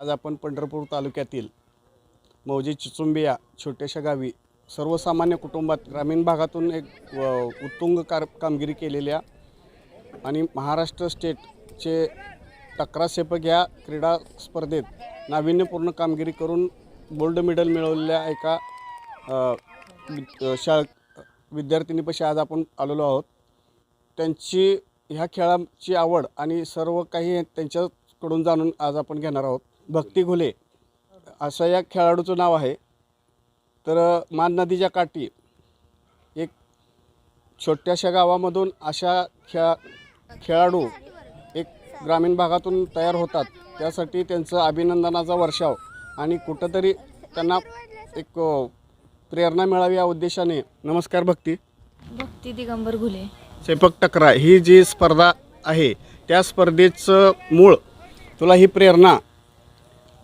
आज आपण पंढरपूर तालुक्यातील मौजे चिचुंबिया छोट्याशा गावी सर्वसामान्य कुटुंबात ग्रामीण भागातून एक उत्तुंग कार कामगिरी केलेल्या आणि महाराष्ट्र स्टेटचे टकरा सेपक या क्रीडा स्पर्धेत नाविन्यपूर्ण कामगिरी करून गोल्ड मेडल मिळवलेल्या एका अ, शा विद्यार्थिनीपाशी आज आपण आलेलो आहोत. त्यांची ह्या खेळाची आवड आणि सर्व काही त्यांच्याकडून जाणून आज आपण घेणार आहोत. भक्ती घुले असं या खेळाडूचं नाव आहे. तर मान नदीच्या काठी एक छोट्याशा गावामधून अशा खेळा खेळाडू एक ग्रामीण भागातून तयार होतात. त्यासाठी त्यांचं अभिनंदनाचा वर्षाव आणि कुठंतरी त्यांना एक प्रेरणा मिळावी या उद्देशाने. नमस्कार भक्ती. भक्ती दिगंबर घुले. सेपक टकरा ही जी स्पर्धा आहे त्या स्पर्धेचं मूळ तुला ही प्रेरणा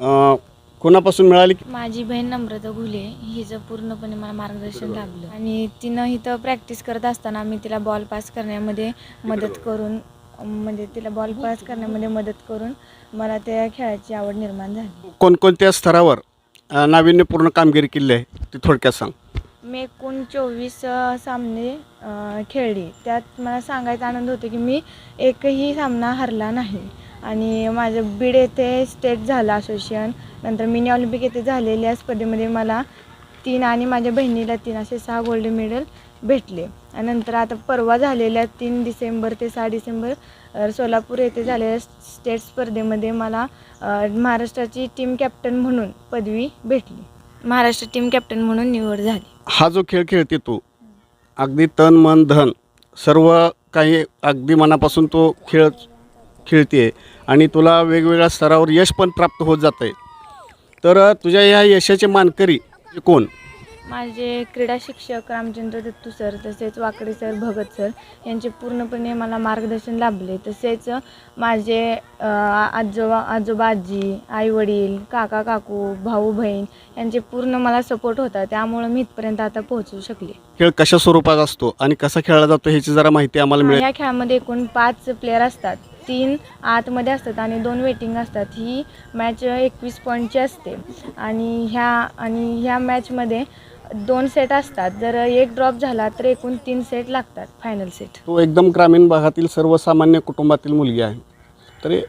अ, कोणापासून मिळाली? माझी बहीण नम्रता घुले हिचं पूर्णपणे मला मार्गदर्शन लाभलं आणि तिनं इथं प्रॅक्टिस करत असताना मी तिला बॉल पास करण्यामध्ये मदत करून म्हणजे तिला बॉल पास करण्यामध्ये मदत करून मला त्या खेळाची आवड निर्माण झाली. कोणकोणत्या स्तरावर अ, नाविन्यपूर्ण कामगिरी केली आहे? ती थोडक्यात सांग. मी एकूण चोवीस अ, सामने अ, खेळली. त्यात मला सांगायचा आनंद होतो की मी एकही सामना हरला नाही. आणि माझं बीड येथे स्टेट झालं असोसिएशन नंतर मिनी ऑलिम्पिक येथे झालेल्या स्पर्धेमध्ये मला तीन आणि माझ्या बहिणीला तीन असे सहा गोल्ड मेडल भेटले. आणि नंतर आता परवा झालेल्या तीन डिसेंबर ते सहा डिसेंबर सोलापूर येथे झालेल्या स्टेट स्पर्धेमध्ये मला महाराष्ट्राची टीम कॅप्टन म्हणून पदवी भेटली. महाराष्ट्र टीम कॅप्टन म्हणून निवड झाली. हा जो खेळ खेळते तो अगदी तन मन धन सर्व काही अगदी मनापासून तो खेळ खेळते आणि तुला वेगवेगळ्या स्तरावर यश पण प्राप्त होत जातं आहे तर तुझ्या या यशाचे मानकरी कोण? माझे क्रीडा शिक्षक रामचंद्र दत्तू सर तसेच वाकडे सर भगत सर यांचे पूर्णपणे मला मार्गदर्शन लाभले. तसेच माझे आजोबा आजोबा आजी आई वडील काका काकू भाऊ बहीण यांचे पूर्ण मला सपोर्ट होता. त्यामुळं मी इथपर्यंत आता पोहोचू शकले. खेळ कशा स्वरूपात असतो आणि कसा खेळला जातो ह्याची जरा माहिती आम्हाला मिळेल. या खेळामध्ये एकूण पाच प्लेयर असतात. तीन आतमध्ये असतात आणि दोन वेटिंग असतात. ही मॅच एकवीस पॉईंटची असते. आणि ह्या आणि ह्या मॅचमध्ये दोन सेट असतात. जर एक ड्रॉप झाला तर एकूण तीन सेट लागतात फायनल सेट तो एकदम ग्रामीण भागातील सर्वसामान्य कुटुंबातील मुलगी आहे. तरी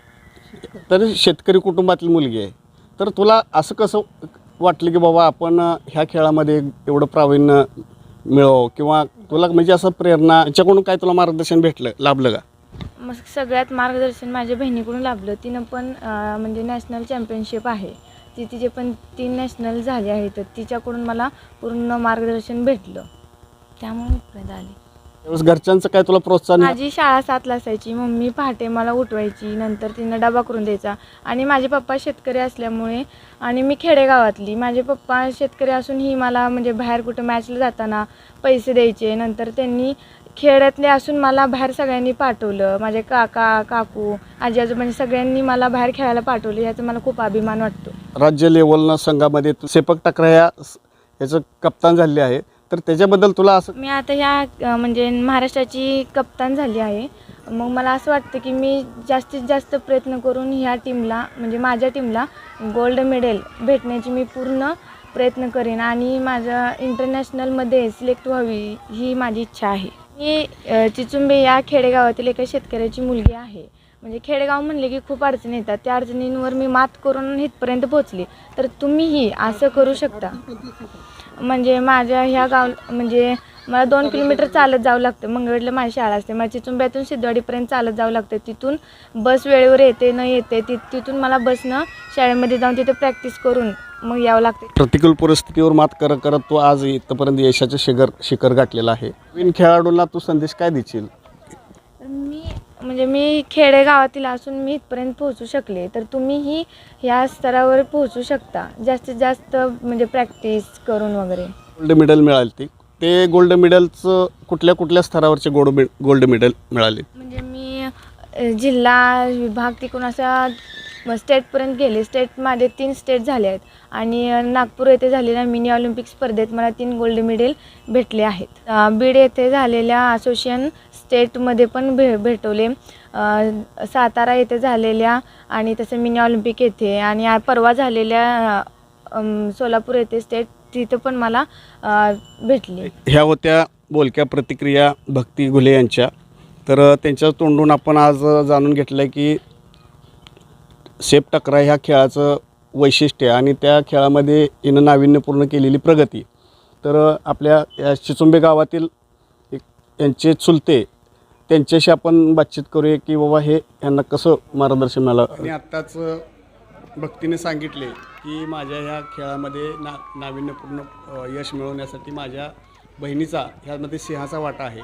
तरी शेतकरी कुटुंबातील मुलगी आहे. तर तुला असं कसं वाटलं की बाबा आपण ह्या खेळामध्ये एवढं प्रावीण्य मिळव? किंवा तुला म्हणजे असं प्रेरणा याच्याकडून काय तुला मार्गदर्शन भेटलं लाभलं का? मग सगळ्यात मार्गदर्शन माझ्या बहिणीकडून लाभलं. तिनं पण म्हणजे नॅशनल चॅम्पियनशिप आहे. ती तिचे पण तीन नॅशनल झाले आहेत. तर तिच्याकडून मला पूर्ण मार्गदर्शन भेटलं. त्यामुळे इथपर्यंत आले. त्यावेळेस घरच्यांचं काय तुला प्रोत्साहन? माझी शाळा सातला असायची. मम्मी पहाटे मला उठवायची. नंतर तिनं डबा करून द्यायचा. आणि माझे पप्पा शेतकरी असल्यामुळे आणि मी खेडेगावातली. माझे पप्पा शेतकरी असूनही मला म्हणजे बाहेर कुठं मॅचला जाताना पैसे द्यायचे. नंतर त्यांनी खेड्यातले असून मला बाहेर सगळ्यांनी पाठवलं. माझे काका काकू आजी आजोबांनी सगळ्यांनी मला बाहेर खेळायला पाठवलं. याचा मला खूप अभिमान वाटतो. राज्य लेवलनं संघामध्ये सेपक टकरा या याचं कप्तान झाले आहे. तर त्याच्याबद्दल तुला असं मी आता ह्या म्हणजे महाराष्ट्राची कप्तान झाली आहे. मग मला असं वाटतं की मी जास्तीत जास्त प्रयत्न करून ह्या टीमला म्हणजे माझ्या टीमला गोल्ड मेडल भेटण्याची मी पूर्ण प्रयत्न करेन. आणि माझं इंटरनॅशनलमध्ये सिलेक्ट व्हावी ही माझी इच्छा आहे. मी चिचुंबे या खेडेगावातील एका शेतकऱ्याची मुलगी आहे. म्हणजे खेडेगाव म्हणले की खूप अडचणी येतात. त्या अडचणींवर मी मात करून इथपर्यंत पोहोचली. तर तुम्हीही असं करू शकता. म्हणजे माझ्या ह्या गाव म्हणजे मला दोन किलोमीटर चालत जावं लागतं. मंगळवेडला माझी शाळा असते. मला चिचुंब्यातून सिद्धवाडीपर्यंत चालत जावं लागतं. तिथून बस वेळेवर येते न येते ति तिथून मला बसनं शाळेमध्ये जाऊन तिथे प्रॅक्टिस करून मग यावं लागते. प्रतिकूल परिस्थितीवर मात करत करत तू आज इथपर्यंत यशाचं शिखर शिखर गाठलेलं आहे. नवीन खेळाडूंना तू संदेश काय देशील? मी म्हणजे मी खेडेगावातील असून मी इथपर्यंत पोहोचू शकले. तर तुम्हीही ह्या स्तरावर पोहोचू शकता. जास्तीत जास्त म्हणजे प्रॅक्टिस करून वगैरे. गोल्ड मेडल मिळाली ती. ते गोल्ड मेडलचं कुठल्या कुठल्या स्तरावरचे गोल्ड मे गोल्ड मेडल मिळाले? म्हणजे मी अ, जिल्हा विभाग तिकडून असा स्टेटपर्यंत गेले. स्टेट माझे तीन स्टेट झाले आहेत. आणि अ, नागपूर येथे झालेल्या मिनी ऑलिम्पिक स्पर्धेत मला तीन गोल्ड मेडल भेटले आहेत. अ, बीड येथे झालेल्या असोसिएशन स्टेटमध्ये पण भे भेटवले. अ, सातारा येथे झालेल्या आणि तसं मिनी ऑलिम्पिक येथे. आणि आ- परवा झालेल्या अम, सोलापूर येथे स्टेट तिथं पण मला अ, भेटली. ह्या होत्या बोलक्या प्रतिक्रिया भक्ती घुले यांच्या. तर त्यांच्या तोंडून आपण आज जाणून घेतलं आहे की सेप टकरा ह्या खेळाचं वैशिष्ट्य आणि त्या खेळामध्ये हिनं नाविन्यपूर्ण केलेली प्रगती. तर आपल्या या चिचुंबे गावातील एक यांचे चुलते त्यांच्याशी आपण बातचीत करूया की बाबा हे यांना कसं मार्गदर्शन मिळालं. आणि आत्ताच भक्तीने सांगितले की माझ्या ह्या खेळामध्ये ना नाविन्यपूर्ण यश मिळवण्यासाठी माझ्या बहिणीचा ह्यामध्ये सिंहाचा वाटा आहे.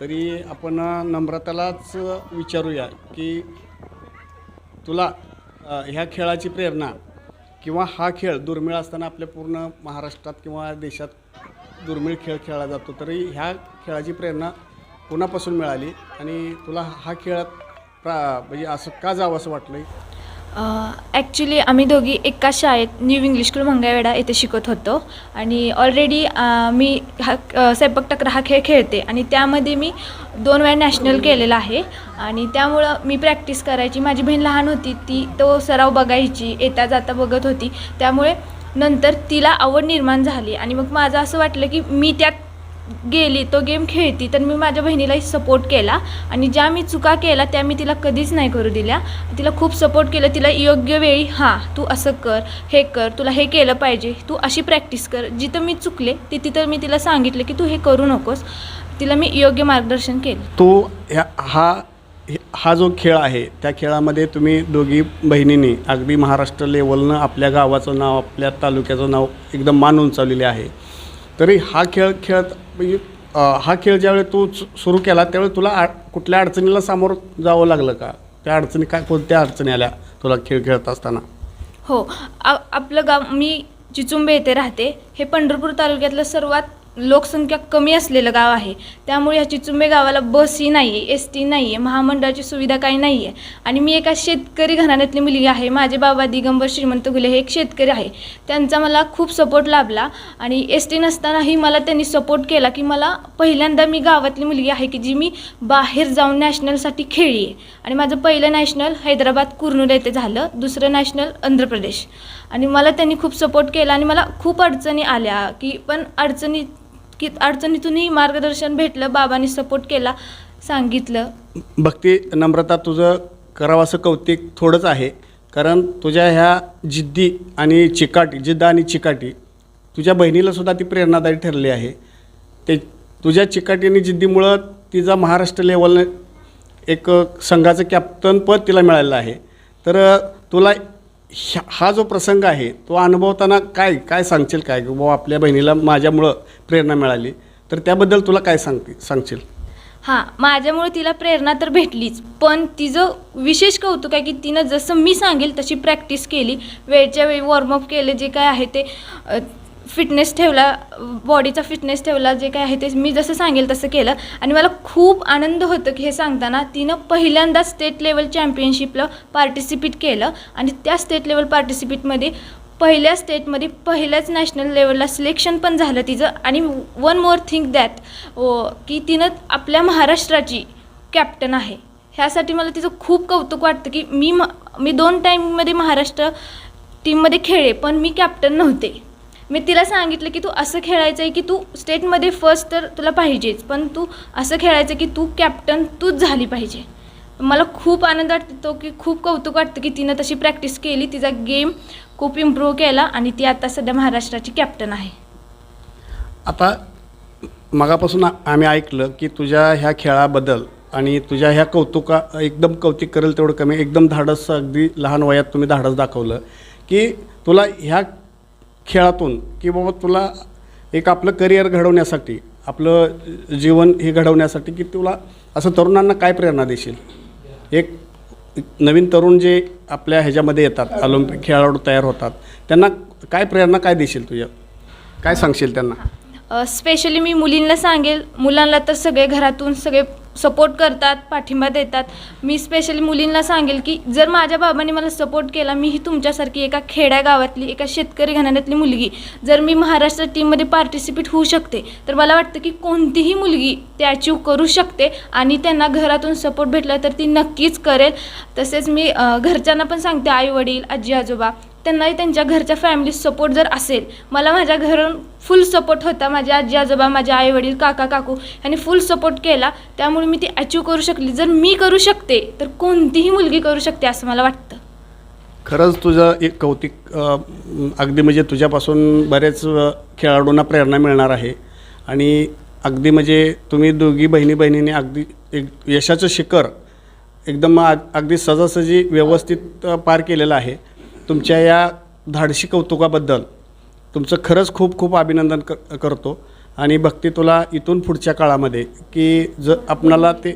तरी आपण नम्रतालाच विचारूया की तुला ह्या खेळाची प्रेरणा किंवा हा खेळ दुर्मिळ असताना आपल्या पूर्ण महाराष्ट्रात किंवा देशात दुर्मिळ खेळ खेळला जातो तरी ह्या खेळाची प्रेरणा कोणापासून मिळाली आणि तुला हा खेळ प्रा म्हणजे असं का जावं असं वाटलं ॲक्च्युली आम्ही दोघी एकाच शाळेत न्यू इंग्लिश स्कूल मंगळवेढा येथे शिकत होतो. आणि ऑलरेडी मी हा अ, स्वयंपाक टकरा हा खेळ खेळते. आणि त्यामध्ये मी दोन वेळा नॅशनल केलेला आहे. आणि त्यामुळं मी प्रॅक्टिस करायची. माझी बहीण लहान होती ती तो सराव बघायची येता जाता बघत होती. त्यामुळे नंतर तिला आवड निर्माण झाली. आणि मग माझं असं वाटलं की मी त्यात गेली तो गेम खेळती तर मी माझ्या बहिणीलाही सपोर्ट केला. आणि ज्या मी चुका केला त्या मी तिला कधीच नाही करू दिल्या. तिला खूप सपोर्ट केलं तिला योग्य वेळी हां तू असं कर हे कर तुला हे केलं पाहिजे तू अशी प्रॅक्टिस कर. जिथं मी चुकले ते तिथं मी तिला सांगितलं की तू हे करू नकोस. तिला मी योग्य मार्गदर्शन केलं. तो ह्या हा हा जो खेळ आहे त्या खेळामध्ये तुम्ही दोघी बहिणींनी अगदी महाराष्ट्र लेवलनं आपल्या गावाचं नाव आपल्या तालुक्याचं नाव एकदम मान उंचावलेले आहे. तरी हा खेळ खेळत म्हणजे हा खेळ ज्यावेळी तू सुरू केला त्यावेळी तुला आ कुठल्या अडचणीला सामोरं जावं लागलं का? त्या अडचणी काय कोणत्या अडचणी आल्या तुला खेळ खेळत असताना? हो. आ आपलं गाव मी चिचुंबे येथे राहते. हे पंढरपूर तालुक्यातलं सर्वात लोकसंख्या कमी असलेलं गाव आहे. त्यामुळे ह्या चिचुंबे गावाला बसही नाही आहे एस टी नाही आहे महामंडळाची सुविधा काही नाही आहे आणि मी एका शेतकरी घराण्यातली मुलगी आहे. माझे बाबा दिगंबर श्रीमंत गुले हे एक शेतकरी आहे. त्यांचा मला खूप सपोर्ट लाभला आणि एस टी नसतानाही मला त्यांनी सपोर्ट केला की मला पहिल्यांदा मी गावातली मुलगी आहे की जी मी बाहेर जाऊन नॅशनलसाठी खेळली आहे. आणि माझं पहिलं नॅशनल हैदराबाद कुर्नूल येथे झालं. दुसरं नॅशनल आंध्र प्रदेश. आणि मला त्यांनी खूप सपोर्ट केला आणि मला खूप अडचणी आल्या की पण अडचणी की अडचणीतूनही मार्गदर्शन भेटलं बाबांनी सपोर्ट केला सांगितलं. भक्ती नम्रता तुझं करावं असं कौतिक थोडंच आहे. कारण तुझ्या ह्या जिद्दी आणि चिकाटी जिद्द आणि चिकाटी तुझ्या बहिणीला सुद्धा ती प्रेरणादायी ठरली आहे. ते तुझ्या चिकाटी आणि जिद्दीमुळं तिचा महाराष्ट्र लेवलनं एक संघाचं कॅप्टन पद तिला मिळालेलं आहे. तर तुला ह्या- हा जो प्रसंग आहे तो अनुभवताना काय काय सांगशील काय? बाबा आपल्या बहिणीला माझ्यामुळं प्रेरणा मिळाली. तर त्याबद्दल तुला काय सांगते सांगशील? हां माझ्यामुळे तिला प्रेरणा तर भेटलीच. पण तिचं विशेष कौतुक आहे की तिनं जसं मी सांगेल तशी प्रॅक्टिस केली. वेळच्या वेळी वॉर्मअप केले जे काय आहे ते फिटनेस ठेवला बॉडीचा फिटनेस ठेवला जे काय आहे ते मी जसं सांगेल तसं केलं. आणि मला खूप आनंद होतं की हे सांगताना तिनं पहिल्यांदा स्टेट लेवल चॅम्पियनशिपला पार्टिसिपेट केलं. आणि त्या स्टेट लेवल पार्टिसिपेटमध्ये पहिल्या स्टेटमध्ये पहिल्याच नॅशनल लेवलला सिलेक्शन पण झालं तिचं. आणि वन मोर थिंक दॅट की तिनं आपल्या महाराष्ट्राची कॅप्टन आहे. ह्यासाठी मला तिचं खूप कौतुक वाटतं की मी म मी दोन टाईममध्ये महाराष्ट्र टीममध्ये खेळले पण मी कॅप्टन नव्हते. मी तिला सांगितलं की तू असं खेळायचं आहे की तू स्टेटमध्ये फर्स्ट तर तुला पाहिजेच पण तू असं खेळायचं की तू कॅप्टन तूच झाली पाहिजे. मला खूप आनंद वाटतो की खूप कौतुक वाटतं की तिनं तशी प्रॅक्टिस केली तिचा गेम खूप इम्प्रूव्ह केला आणि ती आता सध्या महाराष्ट्राची कॅप्टन आहे. आता मगापासून आम्ही ऐकलं की तुझ्या ह्या खेळाबद्दल आणि तुझ्या ह्या कौतुका एकदम कौतुक करेल तेवढं कमी एकदम धाडस अगदी लहान वयात तुम्ही धाडस दाखवलं की तुला ह्या खेळातून की बाबा तुला एक आपलं करिअर घडवण्यासाठी आपलं जीवन हे घडवण्यासाठी की तुला असं तरुणांना काय प्रेरणा देशील? एक नवीन तरुण जे आपल्या ह्याच्यामध्ये येतात ऑलिम्पिक खेळाडू तयार होतात त्यांना काय प्रेरणा काय देशील तुझ्या? काय सांगशील त्यांना? स्पेशली मी मुलींना सांगेल मुलांना तर सगळे घरातून सगळे सपोर्ट करतात पाठिंबा देतात. मी स्पेशली मुलींना सांगेल की जर माझ्या बाबांनी मला सपोर्ट केला मी ही तुमच्यासारखी एका खेड्या गावातली एका शेतकरी घराण्यातली मुलगी जर मी महाराष्ट्र टीममध्ये पार्टिसिपेट होऊ शकते तर मला वाटतं की कोणतीही मुलगी ते अचीव करू शकते आणि त्यांना घरातून सपोर्ट भेटला तर ती नक्कीच करेल. तसेच मी घरच्यांना पण सांगते आई वडील आजी आजोबा त्यांनाही त्यांच्या घरच्या फॅमिली सपोर्ट जर असेल मला माझ्या घरून फुल सपोर्ट होता. माझ्या आजी आजोबा माझे आई वडील काका काकू यांनी फुल सपोर्ट केला. त्यामुळे मी ती अचीव करू शकली. जर मी करू शकते तर कोणतीही मुलगी करू शकते असं मला वाटतं. खरंच तुझं एक कौतिक अगदी म्हणजे तुझ्यापासून बरेच खेळाडूंना प्रेरणा मिळणार आहे. आणि अगदी म्हणजे तुम्ही दोघी बहिणी बहिणीने अगदी एक यशाचं शिखर एकदम अगदी सहजासहजी व्यवस्थित पार केलेलं आहे. तुमच्या या धाडशी कौतुकाबद्दल तुमचं खरंच खूप खूप अभिनंदन क करतो. आणि भक्ती तुला इथून पुढच्या काळामध्ये की ज आपणाला ते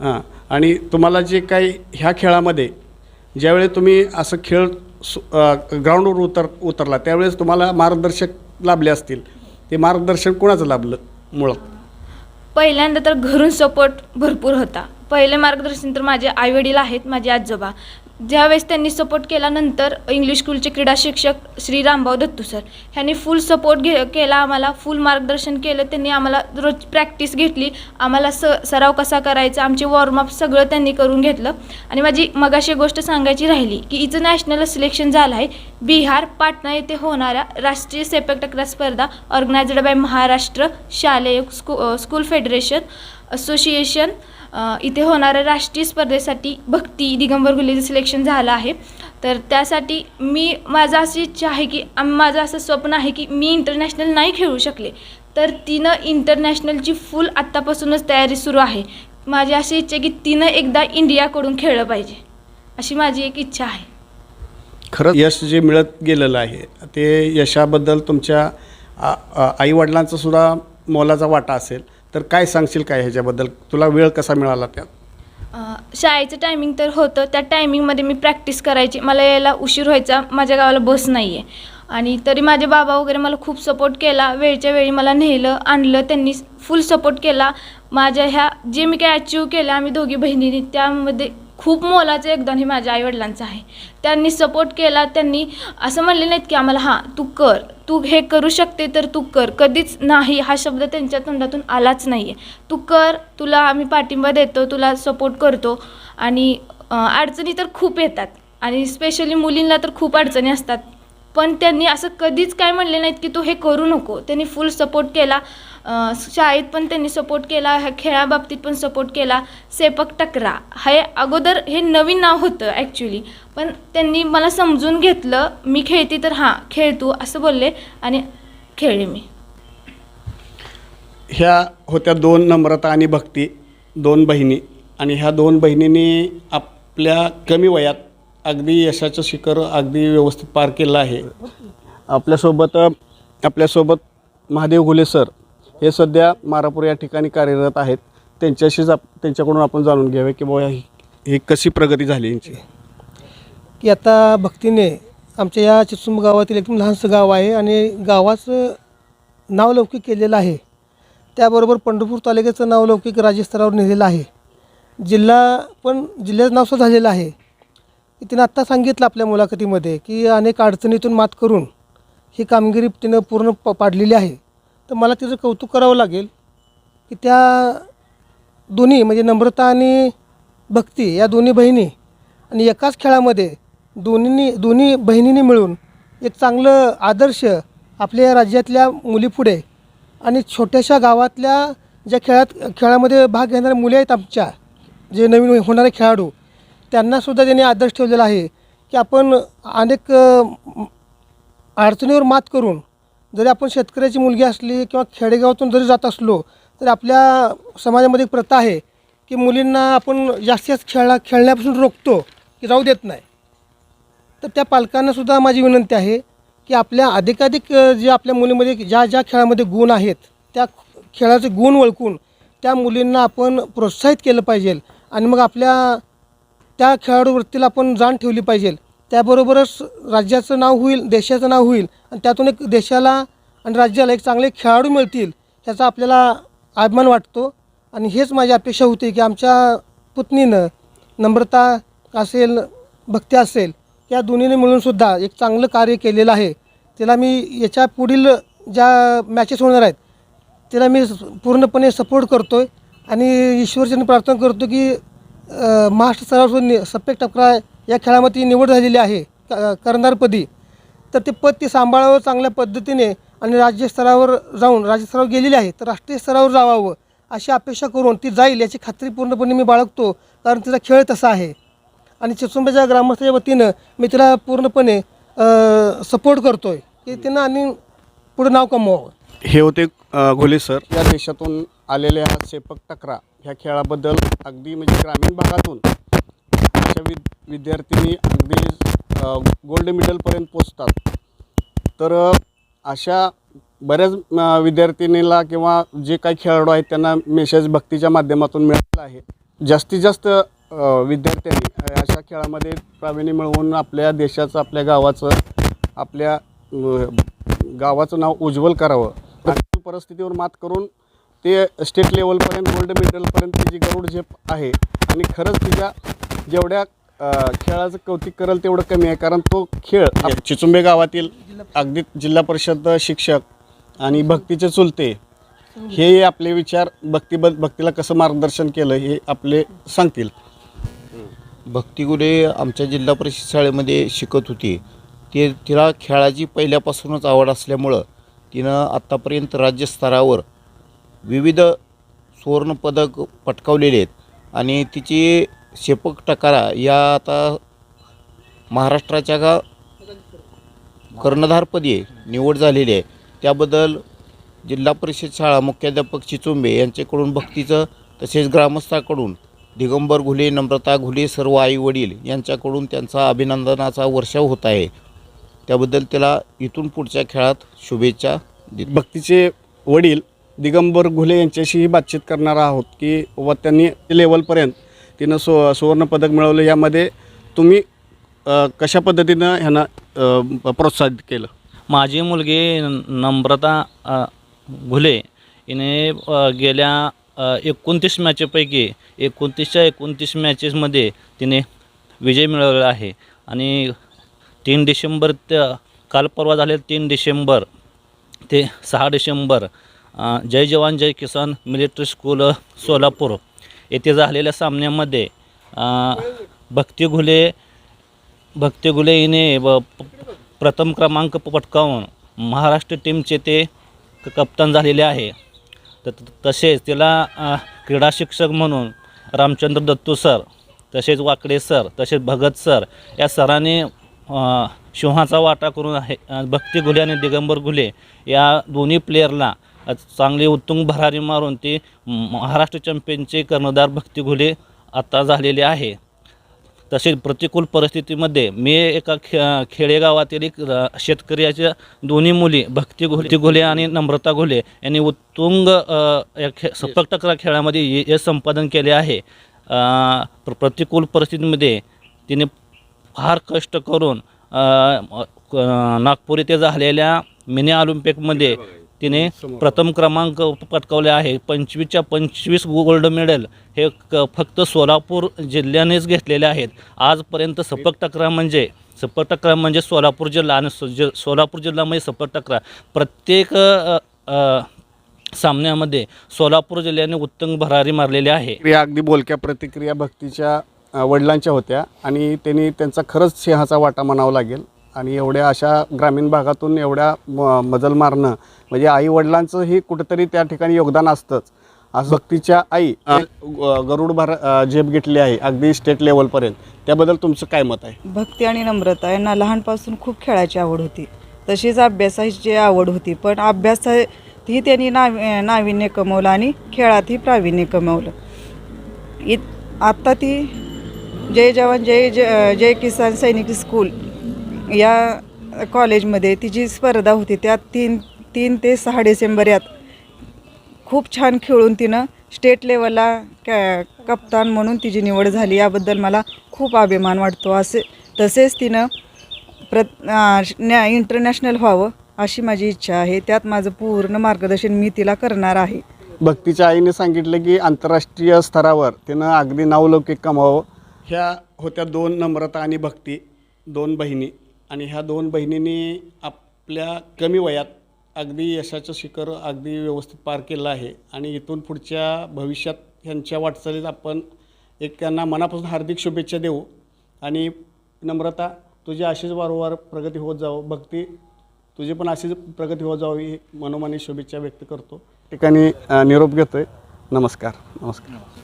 हां आणि तुम्हाला जे काही ह्या खेळामध्ये ज्यावेळी तुम्ही असं खेळ सु ग्राउंडवर उतर उतरला त्यावेळेस तुम्हाला मार्गदर्शक लाभले असतील. ते मार्गदर्शन कोणाचं लाभलं मुळात? पहिल्यांदा तर घरून सपोर्ट भरपूर होता. पहिले मार्गदर्शन तर माझे आईवडील आहेत माझे आजोबा. ज्यावेळेस त्यांनी सपोर्ट केल्यानंतर इंग्लिश स्कूलचे क्रीडा शिक्षक श्री रामभाऊ दत्तू सर ह्यांनी फुल सपोर्ट घे केला आम्हाला फुल मार्गदर्शन केलं. त्यांनी आम्हाला रोज प्रॅक्टिस घेतली. आम्हाला स सराव कसा करायचा आमचे वॉर्मअप सगळं त्यांनी करून घेतलं. आणि माझी मगाशी गोष्ट सांगायची राहिली की हिचं नॅशनल सिलेक्शन झालं आहे. बिहार पाटणा येथे होणाऱ्या राष्ट्रीय सेपक टकरा स्पर्धा ऑर्गनायझड बाय महाराष्ट्र शालेय स्कू स्कूल फेडरेशन असोसिएशन इथे होणाऱ्या राष्ट्रीय स्पर्धेसाठी भक्ती दिगंबर गुलेचं सिलेक्शन झालं आहे. तर त्यासाठी मी माझं अशी इच्छा आहे की माझं असं स्वप्न आहे की मी इंटरनॅशनल नाही खेळू शकले. तर तिनं इंटरनॅशनलची फुल आत्तापासूनच तयारी सुरू आहे. माझी अशी इच्छा आहे की तिनं एकदा इंडियाकडून खेळलं पाहिजे अशी माझी एक इच्छा आहे. खरंच यश जे मिळत गेलेलं आहे ते यशाबद्दल तुमच्या आईवडिलांचा सुद्धा मोलाचा वाटा असेल. तर काय सांगशील काय ह्याच्याबद्दल? तुला वेळ कसा मिळाला त्यात? शाळेचं टायमिंग तर होतं. त्या टायमिंगमध्ये मी प्रॅक्टिस करायची. मला यायला उशीर व्हायचा. माझ्या गावाला बस नाही आहे आणि तरी माझे बाबा वगैरे मला खूप सपोर्ट केला. वेळच्या वेळी मला नेलं आणलं. त्यांनी फुल सपोर्ट केला. माझ्या ह्या जे मी काय अचीव केलं आम्ही दोघी बहिणींनी त्यामध्ये खूप मोलाचं योगदान हे माझ्या आईवडिलांचं आहे. त्यांनी सपोर्ट केला त्यांनी असं म्हणले नाहीत की आम्हाला हां तू कर. तू हे करू शकते तर तू कर. कधीच नाही. हा शब्द त्यांच्या तोंडातून आलाच नाही आहे तू कर तुला आम्ही पाठिंबा देतो तुला सपोर्ट करतो. आणि अडचणी तर खूप येतात. आणि स्पेशली मुलींना तर खूप अडचणी असतात. पण त्यांनी असं कधीच काय म्हणले नाहीत की तू हे करू नको. त्यांनी फुल सपोर्ट केला. शाळेत पण त्यांनी सपोर्ट केला ह्या खेळाबाबतीत पण सपोर्ट केला. सेपक टकरा हे अगोदर हे नवीन नाव होतं ॲक्च्युली पण त्यांनी मला समजून घेतलं मी खेळते तर हां खेळ तू असं बोलले आणि खेळले मी. ह्या होत्या दोन नम्रता आणि भक्ती दोन बहिणी. आणि ह्या दोन बहिणींनी आपल्या कमी वयात अगदी यशाचं शिखर अगदी व्यवस्थित पार केलं आहे. आपल्यासोबत आपल्यासोबत महादेव घुले सर हे सध्या मारापूर या ठिकाणी कार्यरत आहेत. त्यांच्याशीच आप त्यांच्याकडून आपण जाणून घ्यावे की बाबा ही ही कशी प्रगती झाली यांची? की आता भक्तीने आमच्या या चिचुंब गावातील एकदम लहानसं गाव आहे आणि गावाचं नावलौकिक केलेलं आहे. त्याबरोबर पंढरपूर तालुक्याचं नावलौकिक राज्यस्तरावर नेलेलं आहे. जिल्हा पण जिल्ह्याचं नाव सुद्धा झालेलं आहे. की तिनं आत्ता सांगितलं आपल्या मुलाखतीमध्ये की अनेक अडचणीतून मात करून ही कामगिरी तिनं पूर्ण प पाडलेली आहे. तर मला तिचं कौतुक करावं लागेल की त्या दोन्ही म्हणजे नम्रता आणि भक्ती या दोन्ही बहिणी आणि एकाच खेळामध्ये दोन्हींनी दोन्ही बहिणींनी मिळून एक चांगलं आदर्श आपल्या या राज्यातल्या मुलीपुढे आणि छोट्याशा गावातल्या ज्या खेळात खेळामध्ये भाग घेणाऱ्या मुली आहेत आमच्या जे नवीन होणारे खेळाडू त्यांनासुद्धा त्यांनी आदर्श ठेवलेला आहे की आपण अनेक अडचणीवर मात करून जरी आपण शेतकऱ्याची मुलगी असली किंवा खेडेगावातून जरी जात असलो तरी आपल्या समाजामध्ये एक प्रथा आहे की मुलींना आपण जास्तीत जास्त खेळा खेळण्यापासून रोखतो की जाऊ देत नाही. तर त्या पालकांनासुद्धा माझी विनंती आहे की आपल्या अधिकाधिक जे आपल्या मुलीमध्ये ज्या ज्या खेळामध्ये गुण आहेत त्या खेळाचे गुण ओळखून त्या मुलींना आपण प्रोत्साहित केलं पाहिजे आणि मग आपल्या त्या खेळाडू वृत्तीला आपण जाण ठेवली पाहिजे. त्याबरोबरच राज्याचं नाव होईल देशाचं नाव होईल आणि त्यातून एक देशाला आणि राज्याला एक चांगले खेळाडू मिळतील ह्याचा आपल्याला अभिमान वाटतो. आणि हेच माझी अपेक्षा होती की आमच्या पुतणीनं नम्रता असेल भक्ती असेल या दोन्हीने मिळूनसुद्धा एक चांगलं कार्य केलेलं आहे. तिला मी याच्या पुढील ज्या मॅचेस होणार आहेत तिला मी पूर्णपणे सपोर्ट करतो आहे आणि ईश्वरचंद प्रार्थना करतो की महाराष्ट्र स्तरावर नि सप्पेक या खेळामध्ये निवड झालेली आहे क- कर्णधारपदी तर ते पद ती सांभाळावं चांगल्या पद्धतीने आणि राज्यस्तरावर जाऊन राज्यस्तरावर गेलेली आहे तर राष्ट्रीय स्तरावर जावावं अशी अपेक्षा करून ती जाईल याची खात्री पूर्णपणे मी बाळगतो कारण तिचा खेळ तसा आहे. आणि चिचुंबाच्या ग्रामस्थाच्या वतीनं मी तिला पूर्णपणे सपोर्ट करतो आहे की तिनं आणि पुढं नाव कमवावं. हे होते घोले सर या देशातून आलेल्या सेपक टकरा ह्या खेळाबद्दल अगदी म्हणजे ग्रामीण भागातून अशा वि विद्यार्थिनी अगदी गोल्ड मेडलपर्यंत पोचतात तर अशा बऱ्याच विद्यार्थिनीला किंवा जे काही खेळाडू आहेत त्यांना मेसेज भक्तीच्या माध्यमातून मिळाला आहे. जास्तीत जास्त विद्यार्थ्यांनी अशा खेळामध्ये प्रावीण्य मिळवून आपल्या देशाचं आपल्या गावाचं आपल्या गावाचं नाव उज्ज्वल करावं. परिस्थितीवर मात करून ते स्टेट लेवलपर्यंत गोल्ड मेडलपर्यंत तिची गरुड झेप आहे आणि खरंच तिच्या जेवढ्या खेळाचं कौतिक करेल तेवढं कमी आहे. कारण तो खेळ आप- चिचुंबे गावातील अगदी जिल्हा परिषद शिक्षक आणि भक्तीचे चुलते हे आपले विचार भक्तीब भक्तीला कसं मार्गदर्शन केलं हे आपले सांगतील. भक्तिगुले आमच्या जिल्हा परिषद शाळेमध्ये शिकत होती. ते तिला खेळाची पहिल्यापासूनच आवड असल्यामुळं तिनं आत्तापर्यंत राज्यस्तरावर विविध सुवर्णपदक पटकावलेले आहेत. आणि तिची शेपक टकारा या आता महाराष्ट्राच्या का कर्णधारपदी निवड झालेली आहे. त्याबद्दल जिल्हा परिषद शाळा मुख्याध्यापक चिचुंबे यांच्याकडून भक्तीचं तसेच ग्रामस्थाकडून दिगंबर घुले नम्रता घुले सर्व आई वडील यांच्याकडून त्यांचा अभिनंदनाचा वर्षाव होत आहे. त्याबद्दल त्याला इथून पुढच्या खेळात शुभेच्छा भक्तीचे वडील दिगंबर घुले यांच्याशीही बातचीत करणार आहोत की व त्यांनी लेवलपर्यंत तिनं सु सुवर्णपदक मिळवलं. यामध्ये तुम्ही अ, कशा पद्धतीनं ह्यांना अ, प्रोत्साहित केलं? माझी मुलगी नम्रता अ, घुले. हिने अ, गेल्या अ, एकोणतीस मॅचेपैकी एकोणतीसच्या एकोणतीस मॅचेसमध्ये तिने विजय मिळवलेला आहे. आणि तीन डिसेंबर त्या काल परवा झाले तीन डिसेंबर ते सहा डिसेंबर अ, जय जवान जय किसान मिलिटरी स्कूल सोलापूर. येथे झालेल्या सामन्यामध्ये अ, भक्ती घुले भक्ती घुले हिने व प्रथम क्रमांक पटकावून महाराष्ट्र टीमचे ते कप्तान झालेले आहे. त तसेच तिला क्रीडा शिक्षक म्हणून रामचंद्र दत्तू सर तसेच वाकडे सर तसेच भगत सर या सरांनी शिंहाचा वाटा करून आहे भक्ती घुले आणि दिगंबर घुले या दोन्ही प्लेयरला चांगली उत्तुंग भरारी मारून ते महाराष्ट्र चॅम्पियनचे कर्णधार भक्ती घुले आता झालेले आहे. तसेच प्रतिकूल परिस्थितीमध्ये मी एका खे खेडेगावातील एक शेतकऱ्याच्या दोन्ही मुली भक्ती घोले घोले आणि नम्रता घोले यांनी उत्तुंग या खे सपक टकरा खेळामध्ये य- यश संपादन केले आहे. प्र- प्रतिकूल परिस्थितीमध्ये तिने फार कष्ट करून नागपूर येथे झालेल्या मिनी ऑलिम्पिकमध्ये तिने प्रथम क्रमांक पटकावले आहे. पंचवीसच्या पंचवीस गोल्ड मेडल हे क फक्त सोलापूर जिल्ह्यानेच घेतलेले आहेत. आजपर्यंत सपक टकरा म्हणजे सपक टकरा म्हणजे सोलापूर जिल्हा आणि जि सोलापूर जिल्हा म्हणजे सपक टकरा प्रत्येक सामन्यामध्ये सोलापूर जिल्ह्याने उत्तम भरारी मारलेली आहे. क्रिया अगदी बोलक्या प्रतिक्रिया भक्तीच्या वडिलांच्या होत्या आणि त्यांनी त्यांचा खरंच सिंहाचा वाटा म्हणावा लागेल. आणि एवढ्या अशा ग्रामीण भागातून एवढ्या म मजल मारणं म्हणजे आई वडिलांचंही कुठंतरी त्या ठिकाणी योगदान असतंच. असं भक्तीच्या आई गरुड भर झेप घेतली आहे अगदी स्टेट लेवलपर्यंत त्याबद्दल तुमचं काय मत आहे? भक्ती आणि नम्रता यांना लहानपासून खूप खेळायची आवड होती. तशीच अभ्यासाची आवड होती पण अभ्यासातही त्यांनी नाव नाविन्य कमवलं आणि खेळातही प्रावीण्य कमवलं. इत आत्ता ती जय जवान जय जय जय किसान सैनिक स्कूल या कॉलेजमध्ये तिची स्पर्धा होती त्यात तीन तीन ते सहा डिसेंबर यात खूप छान खेळून तिनं स्टेट लेवलला कॅ कप्तान म्हणून तिची निवड झाली. याबद्दल मला खूप अभिमान वाटतो. असे तसेच तिनं प्र नॅ इंटरनॅशनल व्हावं अशी माझी इच्छा आहे. त्यात माझं पूर्ण मार्गदर्शन मी तिला करणार आहे. भक्तीच्या आईने सांगितलं की आंतरराष्ट्रीय स्तरावर तिनं अगदी नावलौकिक कमावं. ह्या होत्या दोन नम्रता आणि भक्ती दोन बहिणी. आणि ह्या दोन बहिणींनी आपल्या कमी वयात अगदी यशाचं शिखर अगदी व्यवस्थित पार केलं आहे. आणि इथून पुढच्या भविष्यात ह्यांच्या वाटचालीत आपण एक त्यांना मनापासून हार्दिक शुभेच्छा देऊ. आणि नम्रता तुझी अशीच वारंवार प्रगती होत जावं. भक्ती तुझी पण अशीच प्रगती होत जावी ही मनोमानी शुभेच्छा व्यक्त करतो. ठिकाणी निरोप घेतोय. नमस्कार. नमस्कार.